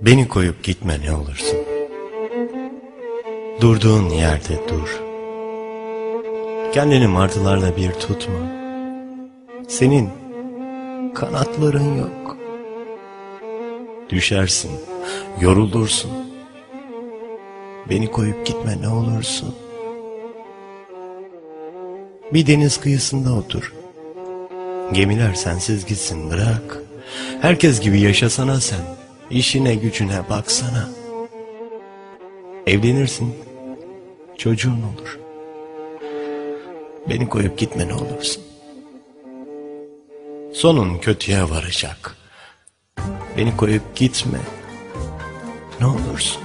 Beni koyup gitme ne olursun. Durduğun yerde dur. Kendini martılarla bir tutma. Senin kanatların yok. Düşersin, yorulursun. Beni koyup gitme ne olursun. Bir deniz kıyısında otur. Gemiler sensiz gitsin bırak. Herkes gibi yaşasana sen. İşine gücüne baksana. Evlenirsin. Çocuğun olur. Beni koyup gitme ne olursun. Sonun kötüye varacak. Beni koyup gitme. Ne olursun.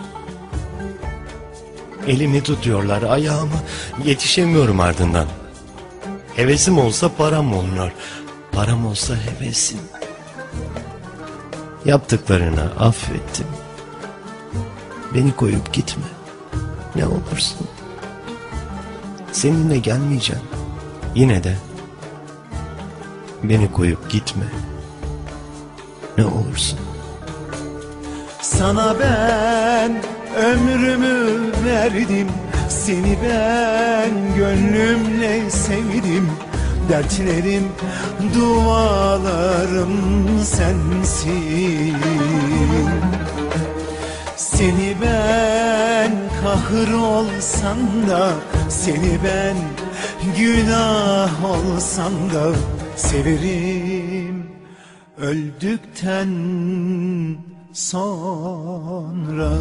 Elimi tutuyorlar ayağımı yetişemiyorum ardından. Hevesim olsa param oluyor. Param olsa hevesim. Yaptıklarını affettim. Beni koyup gitme. Ne olursun. Seninle gelmeyeceğim. Yine de beni koyup gitme. Ne olursun. Sana ben ömrümü verdim Seni ben gönlümle sevdim Dertlerim, dualarım sensin. Seni ben kahır olsam da Seni ben günah olsam da Severim. Öldükten sonra